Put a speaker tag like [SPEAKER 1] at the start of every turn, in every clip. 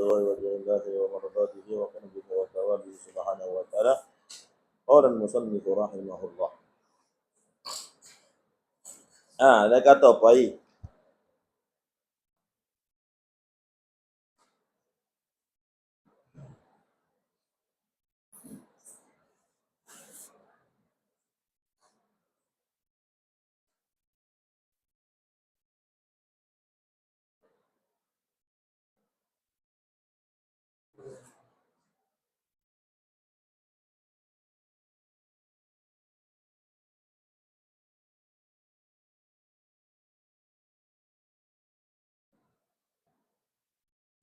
[SPEAKER 1] وجهه وجه الله ومرضاته وقربه وثوابه سبحانه وتعالى قال المصنف رحمه الله آه لك أتوقع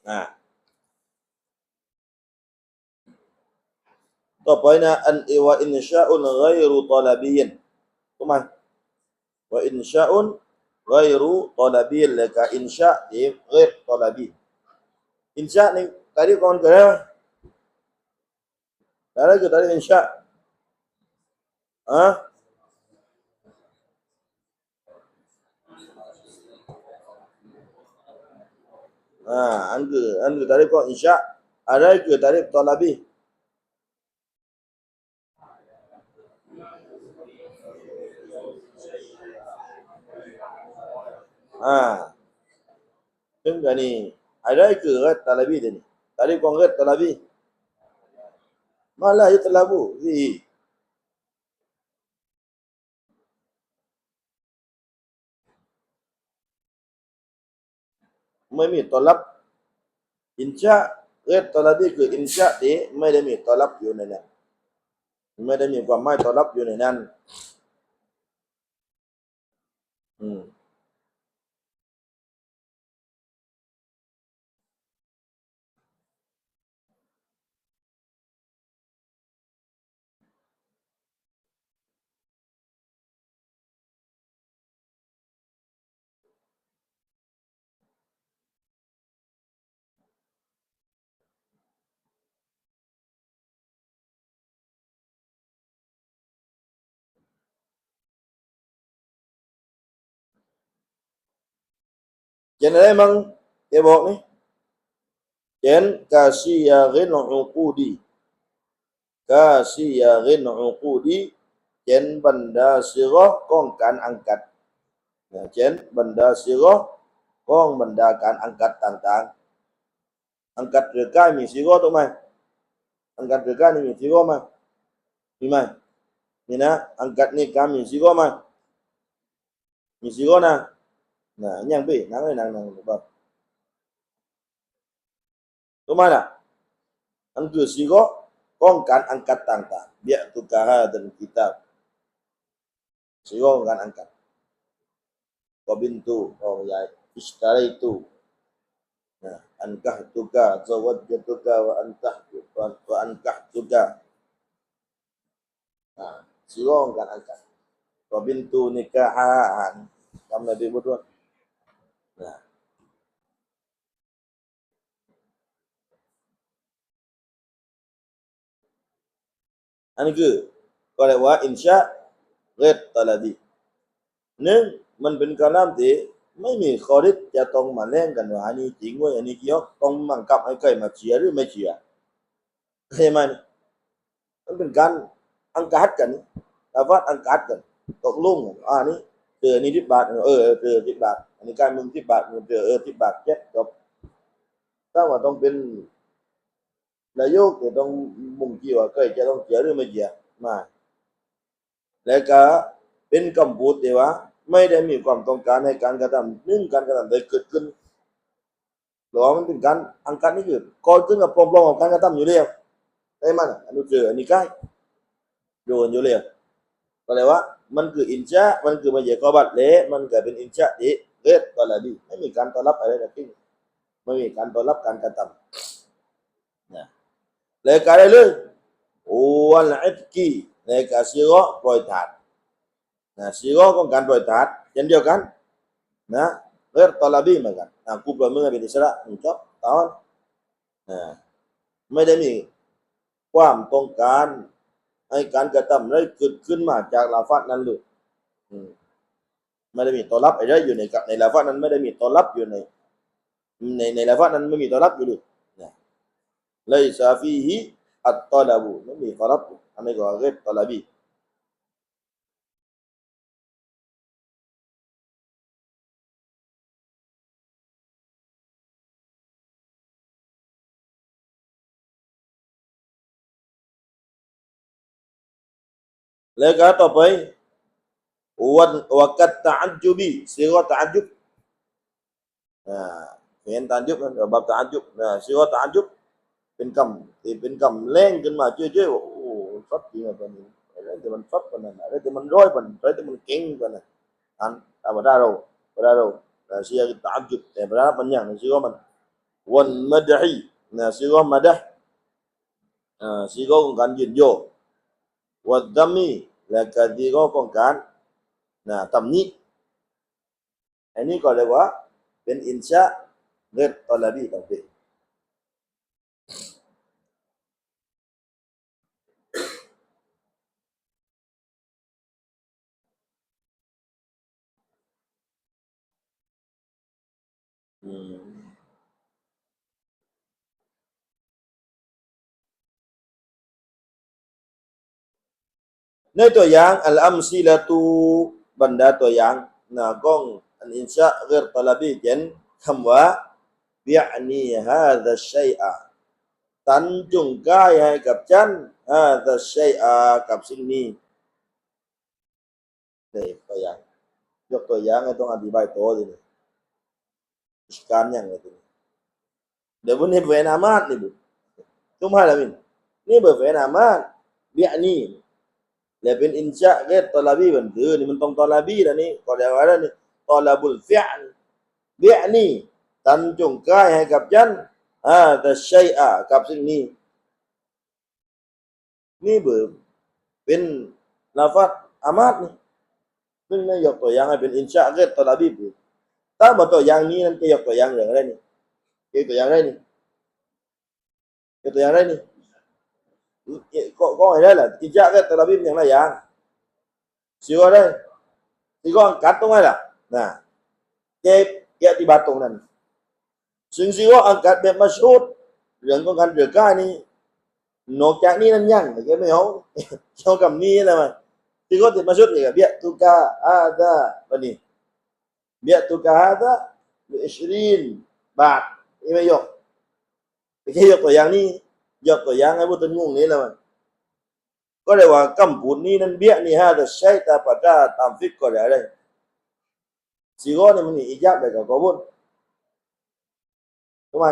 [SPEAKER 1] ต่อไปอ่าต่อไปนะอันวะอินชาอุนไกรุตลาบีนถูกไหมวะอินชาอุนไกรุตลาบีนแล้วก็อินชาที่ไกรตลาบีอินชานี่ tadi kawan kira Ada ke tadi insya? Ha? Ha, anda, anda tarif kau insya' ada ke tarif tolabih? Ha. Tengah ni. Ada ke rat talabi dia ni? Tarif kau rat? Malah ya terlabu. Zihih. ไม่มีตอรับอินชาเรียกตอรับนี่คืออินชาที่ไม่ได้มีตอรับอยู่ในนั้นไม่ได้มีความหมายตอรับอยู่ในนั้นอืม เขีนอะไรมั้งอย่บอกนี่เขียนกาซียาเรนอูกูดีกาซียาเรนอูกูดีเขีนบันดาซิโรอก้องการอังกัดเขีนบันดาซิโรอก้องบันดาการอังกัดต่างๆ อังกัดเรือก้ามีซิรอถูกไหมอังกัดเรือก้านมีซิรอไหมมีไหมนี่นะอังกัดนี่ก้ามีซิรอไหมมีซิโรอนะ Nah, yang B, nang nang nang apa? Tu mana? Angku siro kongkan angkat tangta. Biar tukaha dan kitab. Siro kan angkat. Kau bintu, oh ya, istara itu. Nah, ankah tuka, zawad tuka, wa antah wa ankah tuka. Nah, siro kan angkat. Kau bintu nikahan. Kamu lebih berdua. Nah. Anh cứ gọi là quá insha ghét talabi หนึ่งมันเป็นกาลามที่ไม่มีข้อริดจะต้องมาแล่งกันว่าอันนี้จริงว่าอันนี้เกี่ยวต้องบังคับให้ใครมาเชียร์หรือไม่เชียร์เข้าใจไหมมันเป็นการอังการกันลาวัดอังการกันตกลงกันอ่านี่เจออันนี้ที่บาทเออเจอที่บาทอันนี้กาท บาทมึงเจอเออที่บาทเจ็ดจบถ้าว่าต้องเป็นนายกจะต้องมุ่งที่ว่าใครจะต้องเชียร์หรือไม่เชียร์มาแล้วก็เป็นคำพูดที่ว่าไม่ได้มีความต้องการในการกระทำนึ่งการกระทำใดเกิดขึ้นหรือว่ามันเป็นการอังการนี่คือก่อนขึ้นกับปลอมๆของการกระทำอยู่แล้วได้มันอันนี้คืออันนี้ใกล้โดนอยู่แล้วก็เลยว่ามันคืออินชามันคือมาเหยียกอบัตเละมันเกิดเป็นอินชาที่ เกิดก็ละดีไม่มีการต้อนรับอะไรทั้งสิ้นไม่มีการต้อนรับการกระทำนะเลยการได้เลยโอวันละอิฟกีในกาซีโร่ปล่อยถาด Nah, siro kong kan boy tat, chen dio kan. Nah, ghair talabi ma kan. Nah, ku pla menga bi disra, ucap tahun. Nah, ไม่ได้มีความต้องการให้การกระทำได้เกิดขึ้นมาจากลาฟัดนั้นเลยอืม ไม่ได้มีตอรับอะไรอยู่ในกับในลาฟะนั้นไม่ได้มีตอรับอยู่ในในในลาฟะนั้นไม่มีตอรับอยู่เลยนะเลยซาฟีฮิอัตตอลาบูไม่มีตอรับอันนี้ก็เรียกตอลับี แล้วก็ต่อไปานนั้นอะไรที่มันร้อยปานอะไรที่มันเก่งปานนั้นอันแต่ว่าเราเวลาเราซีกอตะอัจจุบแต่เวลามันอย่างซีกอมันวันมัดฮีนะ นโยวัดดัมมีและก็ดีก็ของการนะตำหนิอันนี้ก็เรียกว่าเป็นอินชาเงินตอลาบีต่างเป็นอืมในตัวอย่างอัลอัมซิลาตู บรรดาตัวอย่างนะกองอันอินชาเกิรตลาบีเจนคำว่าบิอันีฮาดะชัยอะตันจุงกายให้กับฉันฮาดะชัยอะกับสิ่งนี้นี่ตัวอย่างยกตัวอย่างให้ต้องอธิบายตัวดิสการอย่างไรตัวเดี๋ยววันนี้เวนามาดนี่บุญทุกมาละมินนี่เบอร์เวนามาดบิอันี และเป็นอินชาเกตตอลาบีมันคือนี่มันต้องตอลาบีนะนี่ก็เรียกว่าอะไรนี่ตอลาบุลฟิอันเบียนี่ตันจงกายให้กับฉันอ่าแต่ชัยอะกับสิ่งนี้ นี่เบอร์เป็นลาฟัดอามาดนี่ซึ่งไม่ยกตัวอย่างให้เป็นอินชาเกตตอลาบีคือถ้ามาตัวอย่างนี้นั่นจะยกตัวอย่างเรื่องอะไรนี่ยกตัวอย่างอะไรนี่ยกตัวอย่างอะไรนี่ có có người đây là chỉ cha cái tờ bim อย่างไรอย่าง siêu ở đây thì con cắt t รง này là nè cái cái đi bắt t รง này ซึ่ง siêu ăn cắt แบบมาชุดเรื่องของการเดือดก้านี่นอกจากนี้นั่นยังแกไม่เอาเกี่ยวกับนี้นะมันที่ก็ติดมาชุดเลยเบียตุกาอาดาวันนี้เบียตุกาอาดา20บาทนี่ไม่ยกไม่ใช่ยกตัวอย่างนี้ ยกตัวอย่างให้ผู้ต้นงงนี้แล้วมันก็เลยว่ากำปูนนี้นั้นเบี้ยนี่ฮะแต่ใช้ต่ปัจจัยตามฟิกก็ได้เลยสีก้อนี่มันมีอีจับเลยกับกบุญทำไม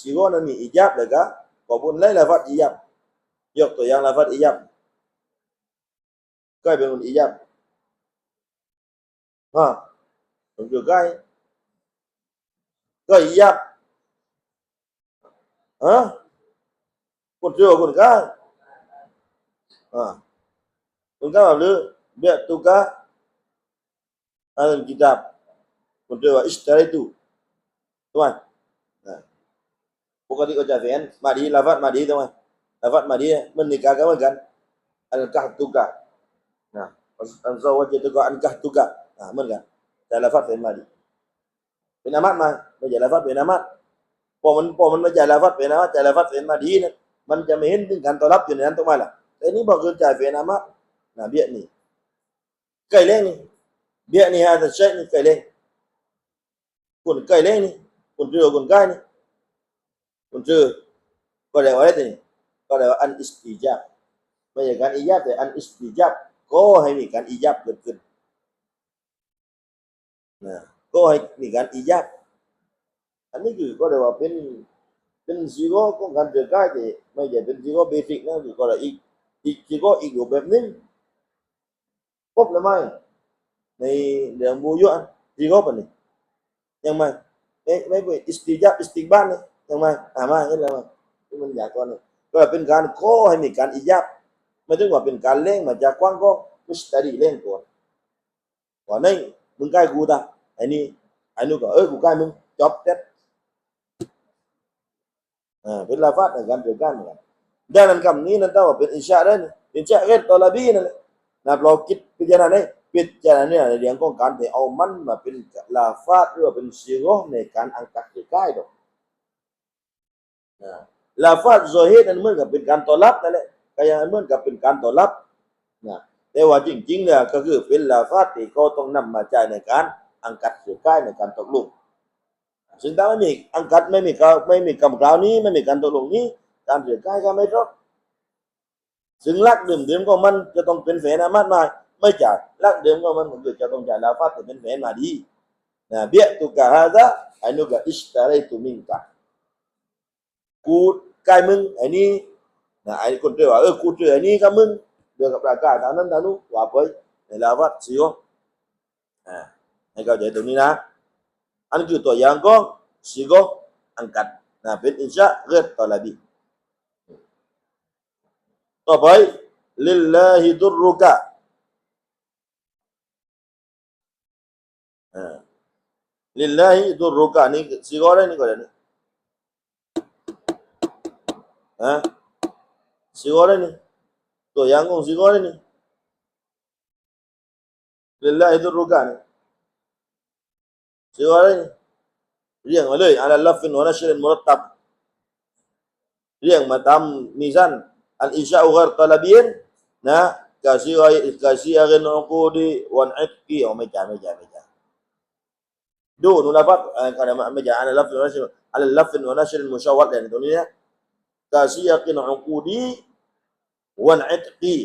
[SPEAKER 1] สีก้อนนั้นมีอีจับเลยกับกบุญเลยละฟัดอีจับยกตัวอย่างละฟัดอีจับก็เป็นคนอีจับฮะผมอยู่ใกล้ก็อีจับฮะ คนเชื่อคนก้าอ่าคนก้าแบบนี้เบียตุกะอันกิตาบคนเชื่อว่าอิสตาริตุทุกคนนะปกติก็จะเห็นมาดีลาฟัดมาดีทุกคนลาฟัดมาดีมันนิกากันเหมือนกันอันกะตุกะนะอันซาวจะตุกะอันกะตุกะอ่าเหมือนกันแต่ลาฟัดเป็นมาดีเป็นอามัดมาไม่ใช่ลาฟัดเป็นอามัดพอมันพอมันไม่ใช่ลาฟัดเป็นอามัดแต่ลาฟัดเป็นมาดีนะ มันจะไม่เห็นถึงการตอนรับอยู่ในนั้นตรงไหนล่ะแต่นี่บอกคือจ่ายเฟนามะนะเบี้ยนี่ไก่เล้งนี่เบี้ยนี่ฮะแต่ใช่นี่ไก่เล้งคนไก่เล้งนี่คนเจอคนไก่นี่คนเจอก็เรียกว่าอะไรตัวนี้ก็เรียกว่าอันอิสติจับไม่ใช่การอิยับแต่อันอิสติจับก็ให้มีการอิยับเกิดขึ้นนะก็ให้มีการอิยับอันนี้คือก็เรียกว่าเป็น เป็นซีโร่ของการเดือดร้อนแต่ไม่ใช่เป็นซีโร่เบสิกนะคือก็อีกอีกซีโร่อีกรูปแบบนึงพบเลยไหมในเรื่องบูยุอันซีโร่ปะนี่ยังไงไม่ไม่ไปอิสติจับอิสติกบ้านนี่ยังไงอ่ามาเห็นแล้วมั้ยที่มันอยากก่อนนี่ก็เป็นการขอให้มีการอิยับไม่ถึงว่าเป็นการเล่งมาจากกว้างก็มุสตารีเล่งก่อนก่อนนี่มึงใกล้กูตาไอ้นี่ไอ้นู่นก็เออกูใกล้มึงจบเด็ด เป็นลาฟัดในการเจอกันนกันดังนั้นคำนี้นั่นต้องว่าเป็นอินชาได้นี่อิชาเกตตอลาบีนั่นแหละนะเราคิดพิจารณาได้พิจารณาเนี่ยในเรื่องของการที่เอามันมาเป็นลาฟัดหรือว่าเป็นซีโร่ในการอังกัดหรือใกล้ดอกนะลาฟาดโซเฮนั้นเหมือนกับเป็นการต้อนรับนั่นแหละก็ยังเหมือนกับเป็นการต้อนรับนะแต่ว่าจริงๆเนี่ยก็คือเป็นลาฟาดที่เขาต้องนำมาใช้ในการอังกัดเสือก้ายในการตกลง ซึ่งถ้าไม่มีอังกัดไม่มีกาไม่มีคำกล่าวนี้ ไม่มีการตกลงนี้ การเสือก้ายก็ไม่รอดซึ่งลักเดิมๆของมันจะต้องเป็นแฝนอามาตมายไม่จ่ายลักเดิมของมันก็คือจะต้องจ่ายลาฟาแต่เป็นแฝนมาดีนะเบียตุกะฮาซะไอ้นุกะอิสตาไรตุมิงกะกูกล้มึงไอ้นี่นะไอ้คนเดียวว่าเออกูเจอไอ้นี่กับมึงเดือกับรากาทางนั้นทางนู้นว่าไปในลาวัดสิโยอ่าให้เข้าใจตรงนี้นะ อันนคือตัวอย่างของสิโกอังกัดนะเป็นอินชาเกิดต่อละดีต่อไปลิลลาฮิดุรุกะอ่าลิลลาฮิดุรุกะนี่สิโกอะไรนี่ก็ได้นี่ฮะสิโกอะไรนี่ตัวอย่างของสิโกอะไรนี่ลิลลาฮิดุรุกะนี่ ชื่ออะไรเรียกมาเลยอัลลัฟินวันัชินมรตับเรียกมาตามมีซันอันอิชาอุกรตลาบีนนะกาซีไอกาซีอะไรนอกูดีวันอิกกี้เอไม่จ่ายไม่จ่ายไม่จ่ายดูนุลาฟักอันการไม่จ่ายอัลลัฟินวันัชินอัลลัฟินวันัชินมุชาวัดเลยตรงนี้นะกาซีอะไรนอกูดีวันอิกกี้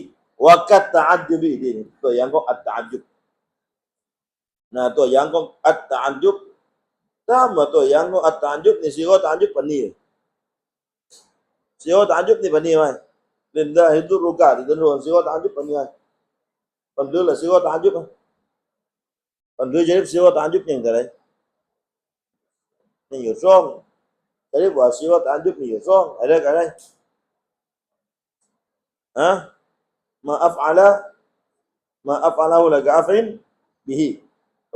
[SPEAKER 1] วกัตตะอัจจุบีดีตัวย่างก็อัตตะอัจจุบ นะตัวอย่างของอัตตะจุบถ้ามาตัวอย่างของอัตตะจุบนี่สิโกตะจุบปนี่สิโกตะจุบนี่ปนี่ไหมเล่นได้ฮิดุรุกะที่ตัวนู้นสิโกตะจุบปนี่ไหมปันดูละสิโกตะจุบปันดูจะเรียกสิโกตะจุบยังไงนี่อยู่ช่อง jadi buat siwat anjuk ni so ada kan ai ha ma af'ala ma af'alahu la ga'afin bihi กอ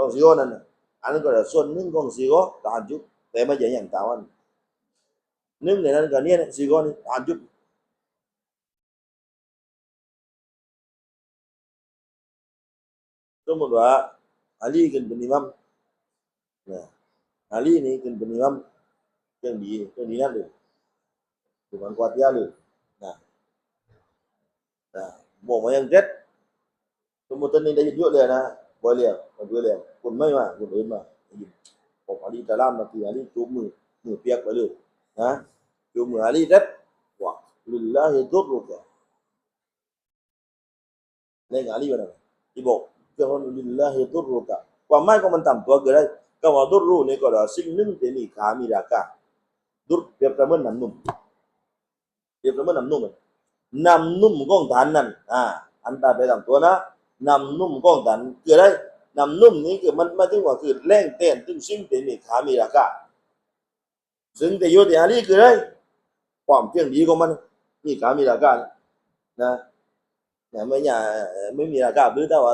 [SPEAKER 1] กองซีโก้นั่นนะอันนั้นก็ส่วนหนึ่งของซีโก้ตานจุบแต่ไม่ใช่อย่างตาวันหนึ่งในนั้นก็เนี่ยซีโก้นี่ตานจุบสมมติว่าอาลีขึ้นเป็นอิมัมนะอาลีนี่ขึ้นเป็นอิมัมเครื่องดีเครื่องดีนั่นเลยถูกมันกวาดยาเลยนะนะบอกมายังเจ็ดสมมติตอนนี้ได้เยอะเลยนะ di nanti bukan kuat ya lu nah nah mau yang jet kemudian ini dari juga na boleh boleh pun mai mà pun ơi mà ผมอาลีตะลามมาคืออาลีจุ่มมือมือเปียกไปเลยนะจุ่มมืออาลีเด็ดวะลิลลาฮิดุรุกะเล่นอาลีวะนะที่บอกเจ้าคนลิลลาฮิดุรุกะความหมายของมันต่ำตัวเกิดได้ก็ว่าดุรุนี่ก็ได้สิ่งหนึ่งที่มีขามีราคา dur เปรียบเสมือนน้ำนุ่มเปรียบเสมือนน้ำนุ่มน้ำนุ่มของฐานนั้นอ่าอันตาไปตามตัวนะ นำนุ่มก้องดันคือได้นำนุ่มนี้คือมันมาถึงว่าคือแรงเต้นตึงสิ่งที่มีขามีราคาซึ่งแต่โยติอาลีคือได้ความเพียงดีของมันมีขามีราคานะเนี่ยไม่อย่าไม่มีราคาหรือถ้าว่า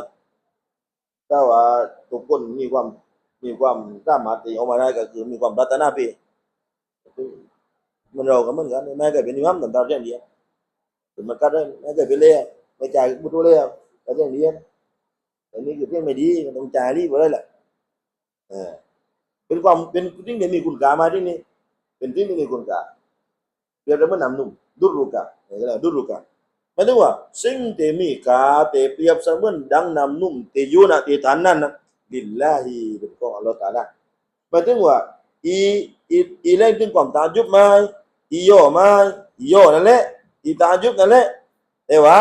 [SPEAKER 1] ถ้าว่าทุกคนมีความมีความสามารถที่ออกมาได้ก็คือมีความรัตนาพีมันเราก็เหมือนกันแม่ก็เป็นนิมัมต่างๆเช่นเดียวมันก็ได้แม่ก็เป็นเล่ไม่จ่ายบุตรเล่ cả mấy cái bên imam tận tao trên đi thì mà cắt đấy mấy cái bên lê mấy trái bút lê cái trên đi cái này cái mày đi đồng trái đi vào đây là เป็นความเป็นสิ่งที่มีคุณค่ามาที่นี่เป็นสิ่งที่มีคุณค่าเปรียบเสมือนน้ำนุ่มดุรุกะนี่ก็เรียกดุรุกะหมายถึงว่าสิ่งที่มีค่าแต่เปรียบเสมือนดังน้ำนุ่มที่อยู่ณที่ฐานนั้นนะบิลลาฮิเป็นของอัลลอฮฺตาลาหมายถึงว่าอีอีอีเล่นถึงความตาจุบไหมอีโยไหมอีโยนั่นแหละอีตาจุบนั่นแหละแต่ว่า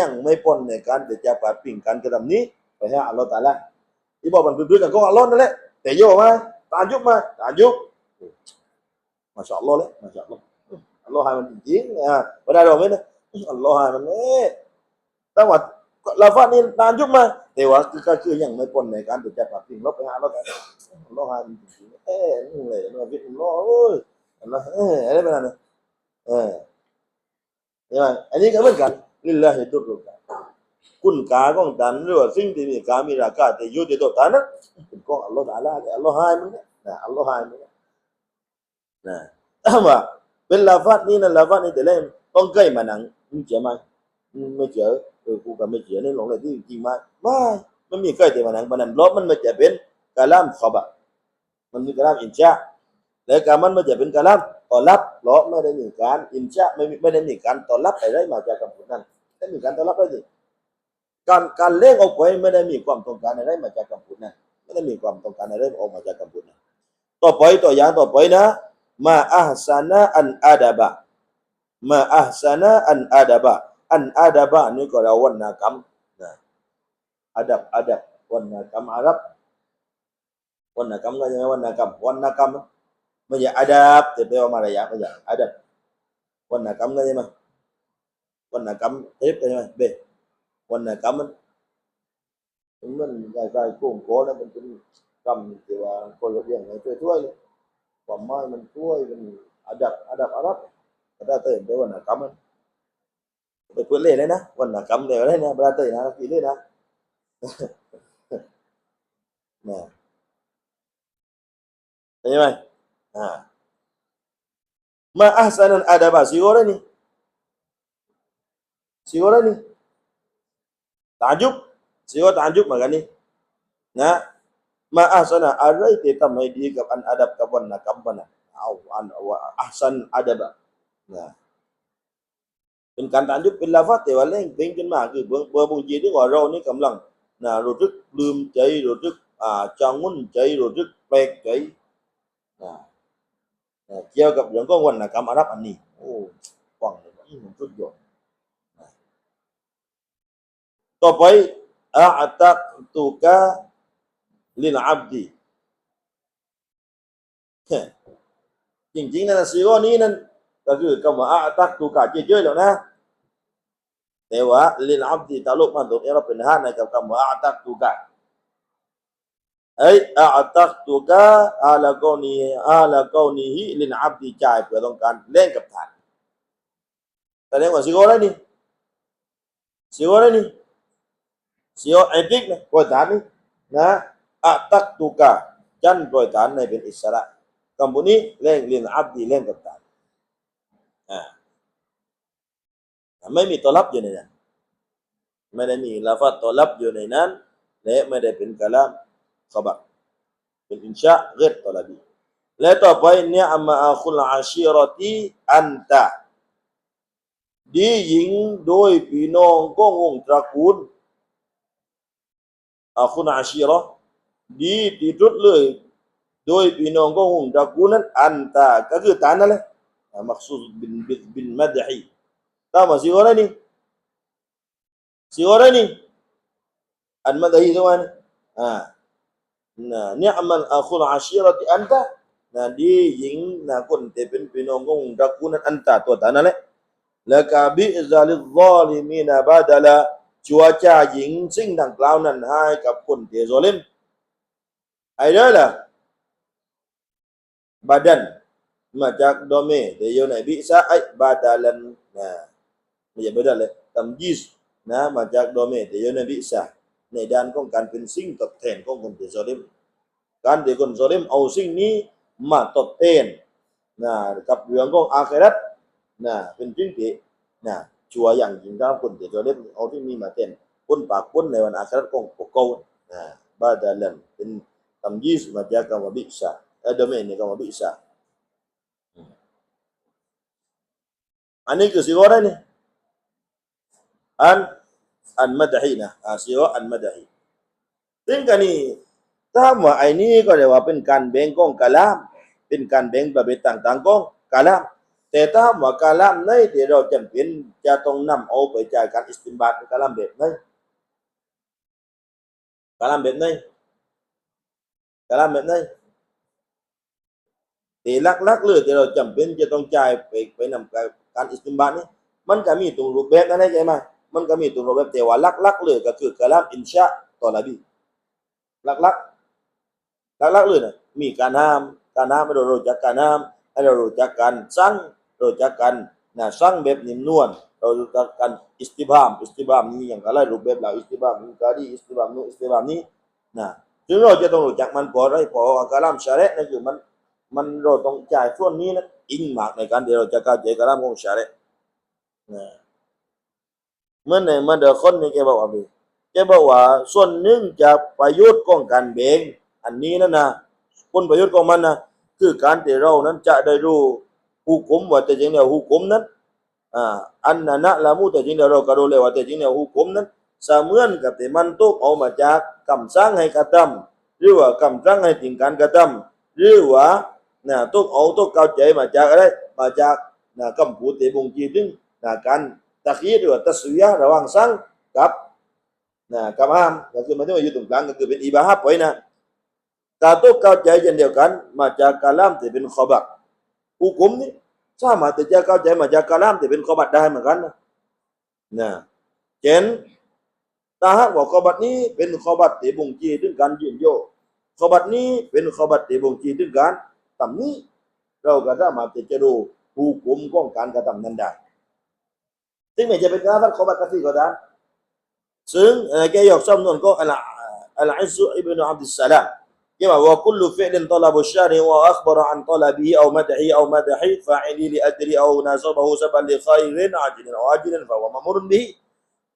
[SPEAKER 1] ยังไม่พ้นในการที่จะปัดปิ่งการกระทำนี้ไปให้อัลลอฮ์ตาละที่บอกมันเป็นเรื่อนก็อัลลอฮ์นั่นแหละแต่โยมาตายุบมาตายุบมาชาอัลลอฮ์เลยมาชาอัลลอฮ์อัลลอฮ์ให้มันจริงอ่าไม่ได้หรอกไหมนะอัลลอฮ์ให้มันเนี่ยแต่ว่าลาฟานี่ตานยุบมาแต่ว่าก็คือยังไม่พ้นในการที่จะปัดปิ่งลบไปหาอัลลอฮ์อัลลอฮ์ให้มันจริงเอ้นี่เลยนะวิทอัลลอฮ์เอ้ยอัลลอฮ์เอ้ยอะไรแบบนั้นเออใช่ไหมอันนี้ก็เหมือนกัน eh ya anh ấy cảm ơn cả lillahi durruka คุณกาของตันหรือว่าสิ่งที่มีกามีราคาแต่อยู่ที่ตัวตันนะเป็นของอัลลอฮฺตาลาแต่อัลลอฮฺให้มึงนะอัลลอฮฺให้มึงนะแต่ว่าเป็นลาฟัดนี่นะลาฟัดนี่แต่เล่มต้องใกล้มาหนังมึงเจอไหมไม่เจอเออกูก็ไม่เจอในหลงเลยที่จริงไหมไม่ไม่มีใกล้แต่มาหนังมาหนังเพราะมันไม่จะเป็นกาลามขอบะมันมีกาลามอินชาและการมันไม่จะเป็นกาลามตอรับเพราะไม่ได้มีการอินชาไม่มีไม่ได้มีการตอรับอะไรมาจากคำพูดนั้น ได้มีการตอบรับอะไรการการเล่งออกไปไม่ได้มีความต้องการอะไรมาจากคำพูดนะไม่ได้มีความต้องการอะไรออกมาจากคำพูดนะต่อไปตัวอย่างต่อไปนะมาอัฮซานะอันอาดาบะมาอัฮซานะอันอาดาบะอันอาดาบะนี่ก็เราวรรณกรรมนะอาดับอาดับวรรณกรรมอาหรับวรรณกรรมก็ยังไงวรรณกรรมวรรณกรรมไม่ใช่อาดับแต่แปลว่ามารยาทไม่ใช่อาดับวรรณกรรมก็ใช่ไหม วรรณกรรมเทปใช่ไหมเบวรรณกรรมมันมันใกล้ๆโค้งโค้แล้วมันเป็นกรรมที่ว่าคนละเรื่องไงช่วยๆเลยความหมายมันช่วยมันอาดับอาดับอาดับอาดับเติมไปวรรณกรรมมันไปเพื่อนเล่นเลยนะวรรณกรรมเดี๋ยวได้นะบราเตยนะกี่เล่นนะนะใช่ไหมอ่ามาอัพสันอาดาบสิโอระนี่สิโอระนี่ตาจุบสิโอตาจุบเหมือนกันนี่นะมาอัพสันอะไรที่ทำให้ดีกับอันอาดับกับวันนักบันเนว่าอัพสันะนะเป็นการตาจุบเป็นลาฟาแต่ว่าเล่งเป็นขึ้นมาคือเบื้องเบื้องบุญยีที่ว่าเรานี่ กำลังนะรู้สึกลืมใจรู้สึกอ่าจังมุ่นใจรู้สึกแปลกใจนะนะเกี่ยวกับเรื่องของวรรณกรรมอาหรับอันนี้โอ้ฟังเลยอืมสุดยอดนะ ต่อไปอาตักตุกะลิลอับดีจริงๆนะซีโร่นี้นั้นก็คือคำว่าอาตักตุกะเยอะๆแล้วนะแต่ว่าลิลอับดีตาลุกมันตัวเองเราเป็นห้าในกับคำว่าอาตักตุกะ ay a'taqtuka ala kaunihi ala kaunihi lin 'abdi จ่ายเพื่อต้องการเล่นกับท่านแสดงว่าสิโกอะไรนี่สิโกอะ เสียวไอริกนะปล่อยฐานนี้นะอัตักตุกะจันปล่อยฐานในเป็นอิสระคำพูนี้เล่นเรียนอับดีเล่นกับฐานอ่าไม่มีตัวรับอยู่ในนั้นไม่ได้มีลาฟาตัวรับอยู่ในนั้นและไม่ได้เป็นกะลามขบักเป็นอินชาเกิดตัวลับีและต่อไปเนี่ยอามาอาคุลอาชีรติอันตะดีหญิงโดยพี่น้องก็งงตระกูล อาคุณอาชีรอดีที่สุดเลยโดยพี่น้องก็วงตระกูลนั้นอันตาก็คือตานั่นแหละมักสูดบินบินบินมัดฮีตามมาสิอะไรนี่สิอะไรนี่อันมัดฮีตัวนี้อ่า Nah, ni'mal akhul ashirati anta. Nah, di hing na kun te pen ชัวจ่าหญิงสิ่งดังกล่าวนั้นให้กับคนเที่โซลิมไอ้เด้อล่ะบาดันมาจากโดเมเมแต่อยู่ในบิซาไอบาดาลันนะไม่ใช่บาดันเลยตำยิสนะมาจากโดเมเมแต่อยู่ในบิซาในด้านของการเป็นสิ่งตอบแทนของคนเที่โซลิมการเดียวคนโซลิมเอาสิ่งนี้มาตอบแทนนะกับเรื่องของอาเครัตนะเป็นจริงที่นะ ชัวอย่างยิ่งครับคนที่ซอลิมเอาที่นี้มาแทนคนปากคนในวันอาคราตของพวกเขานะบาดาลันเป็นตำยิสมาจากคำว่าบิซาเออโดเมนในคำว่าบิซาอันนี้คือสิ่งอะไรนี่อันอันมัดฮีนะอาศิวะอันมัดฮีซึ่งกันนี้ถ้าว่าไอ้นี้ก็เรียกว่าเป็นการแบ่งกองกะลาม เป็นการแบ่งประเภทต่างๆกองกะลาม แต่ถ้าว่ากะลามในที่เราจำเป็นจะต้องนำเอาไปจ่ายการอิสติมบาตกะลามแบบไหนกะลามแบบไหนกะลามแบบไหนที่ลักๆเลยที่เราจำเป็นจะต้องจ่ายไปไปนำการอิสติมบาตนี้มันก็มีตรงรูปแบบนั้นใช่ไหมมันก็มีตัวรูปแบบแต่ว่าลักๆเลยก็คือกะลามอินชาตอลาบีลักๆลักๆเลยนะมีการห้ามการห้ามให้เรารู้จักการห้ามให้เรารู้จักการสั่ง เรู้จักกันนะสั่งแบบนิ่มนวลเราจักกันอิสติบามอิสติบามนี้อย่างไรรูปแบบเราอิสติบามนี้กาดีอิสติบามนู้นอิสติบามนี้นะถึงเราจะต้องรู้จักมันพอได้พอกะลามชาเระนั่นคือมันมันเราต้องจ่ายส่วนนี้นะอิงมากในการที่เราจะเข้าใจกะลามของชาเระนะเมื่อในเมื่อเดอคนนี่แกบอกว่าพี่แกบอกว่าส่วนหนึ่งจากประโยชน์ของการเบ่งอันนี้นั่นนะผลประโยชน์ของมันนะคือการที่เรานั้นจะได้รู้ hukum ว่าแต่จริงแล้ว hukum นั้นอ่าอันนั้นนะละมูแต่จริงแล้วเราก็รู้เลยว่าแต่จริงแล้ว hukum นั้นเสมือนกับที่มันตกเอามาจากคำสั่งให้กระทำหรือว่าคำสั่งให้ถึงการกระทำหรือว่านะตกเอาตกเข้าใจมาจากอะไรมาจากนะคำพูดที่บ่งชี้ถึงนะการตะคีหรือว่าตัสวียะห์ระหว่างสั่งกับนะกับห้ามก็คือมันต้องอยู่ตรงกลางก็คือเป็นอิบาฮะไปนะถ้าตกเข้าใจเช่นเดียวกัน มาจากกาลามที่เป็นขอบัต อุกุมนี่สามารถที่จะเข้าใจมาจากกาลามที่เป็นขบัตได้เหมือนกันนะนะเช่นถ้าหากว่าขบัตนี้เป็นขบัตที่บ่งชี้ถึงการยืนโยกขบัตนี้เป็นขบัตที่บ่งชี้ถึงการทำนี้ เราก็สามารถที่จะดูอุกุมของการกระทำนั้นได้ซึ่งไม่จะเป็นการทัดขบัตกสิก็ได้ซึ่งเอ่อแกยกสำนวนก็อัลอัลอิซุอิบนุอับดุสสลาม كما وكل فعل طلب الشارع وأخبر عن طلبه أو مدحه أو مدحه فاعله لأجر أو ناسبه سببا لخير عاجل أو آجل فهو مأمور به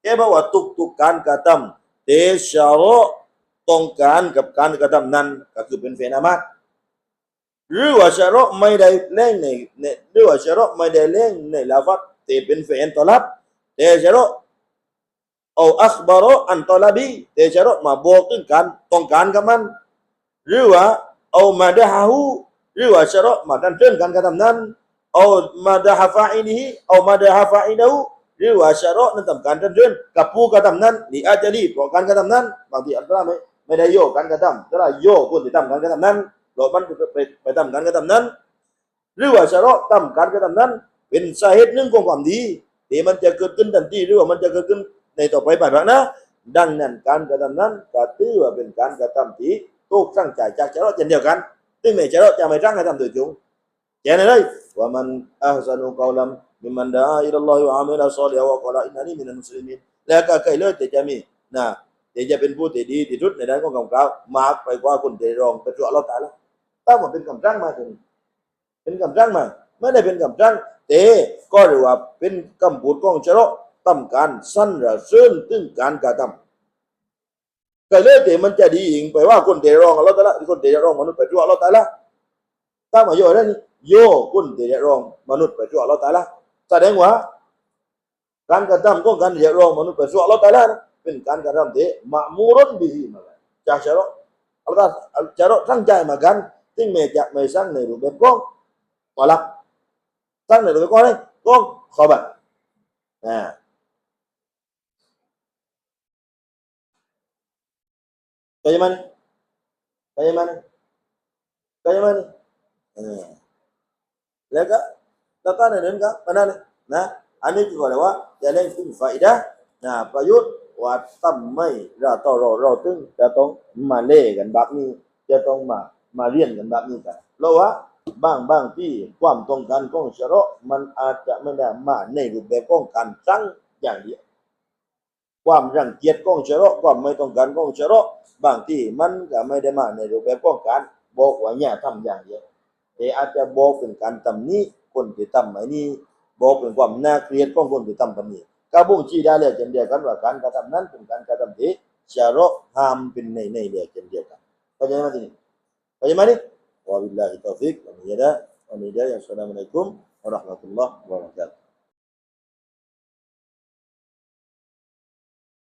[SPEAKER 1] แกบอกว่าทุกๆการกระทำเตชะรอต้องการกับการกระทำนั้นก็คือเป็นเฟนามาตหรือว่าชะรอไม่ได้เล่งในในหรือว่าชะรอไม่ได้เล่งในลาฟัตแต่เป็นเฟนตอลับแต่ชะรอเอาอัคบารออัน หรือว่าเอามาดะฮะฮูหรือว่าชะราะห์มาดันเชิญการกระทำนั้นเอามาดะฮะฟาอิลิฮิเอามาดะฮะฟาอิลาหูหรือว่าชะราะห์นั้นทำการดันเชิญกับผู้กระทำนั้นลีอาจลีเพราะการกระทำนั้นบางทีอัลลอฮ์ไม่ไม่ได้โยกการกระทำแต่ละโยกคนที่ทำการกระทำนั้นหลอกมันไปไปทำการกระทำนั้น หรือว่าชะราะห์ทำการกระทำนั้น เป็นสาเหตุหนึ่งของความดีที่มันจะเกิดขึ้นทันทีหรือว่ามันจะเกิดขึ้นในต่อไปภายภาคหน้าดังนั้นการกระทำนั้นก็ถือว่าเป็นการกระทำที่ ถูกตั้งใจจากเจะรอดเช่นเดียวกันซึ่งไม่จะรจะไม่ตั้งให้ทำโดยจงแค่นั้นเลยว่ามันอัลซันุกอลัมมิมันดาอิลลอฮิวะอามิลซอลิฮ์วะกอลาอินนานีมินัลมุสลิมินแล้วก็ใครเลยแต่จะมีนะแต่จะเป็นผู้ที่ดีที่สุดในด้านของคำกล่าวมากไปกว่าคนที่รองเป็นตัวอัลลอฮ์ตาละถ้ามันเป็นคำตั้งมาถึงเป็นคำตั้งมาไม่ได้เป็นคำตั้งแต่ก็เรียกว่าเป็นคำพูดของชะรอตั้มการสั้นระเสื่นถึงการกระทำ ก็เลยแต่มันจะดีอิงไปว่าคนเดรองอัลลอฮ์ตะละคนเดรองมนุษย์ไปทั่วอัลลอฮ์ตะละถ้ามาโยนนี่โยคนเดรองมนุษย์ไปทั่วอัลลอฮ์ตะละแสดงว่าการกระทำของการเดรองมนุษย์ไปทั่วอัลลอฮ์ตะละเป็นการกระทำที่มะมูรุนบิฮิมาจากชะรออัลลอฮ์ชะรอตั้งใจมากันซึ่งไม่จะไม่สร้างในรูปแบบของตอลักสร้างในรูปแบบของอะไรของขอบัตอ่า Kayak mana? Kayak mana? Kayak mana? Eh. แล้วก็แล้วก็ในนั้นก็ปนั่นนะ อันนี้ก็เรียกว่า จะเล่นถึงฝ่ายดะนะประยุทธ์ว่าตั้มไม่เราต้องรอรอตึงจะต้องมาเล่กันแบบนี้จะต้องมามาเรียนกันแบบนี้กันเพราะว่าบางบางที่ความต้องการของชะระมันอาจจะไม่ได้มาในรูปแบบของการสั่งอย่างเดียว ความรังเกียจของเราะความไม่ต้องการของเราะบางที่มันก็ไม่ได้มาในรูปแบบของการบอกว่าอย่าทำอย่างเดียวแต่อาจจะบอกเป็นการตำนี้คนที่ทำไอ้นี่บอกเป็นความน่าเกลียดของคนที่ทำแบบนี้ก็บ่งชี้ได้เลยเช่นเดียวกันว่าการกระทำนั้นเป็นการกระทำที่ชะเราะห์ห้ามเป็นในในเดียวเช่นเดียวกันเข้าใจไหมทีนี้เข้าใจไหมนี่วะบิลลาฮิตอฟิกวันนี้ได้วันนี้ได้อัสสลามุอะลัยกุมวะเราะห์มะตุลลอฮ์วะบะเราะกาตุฮ์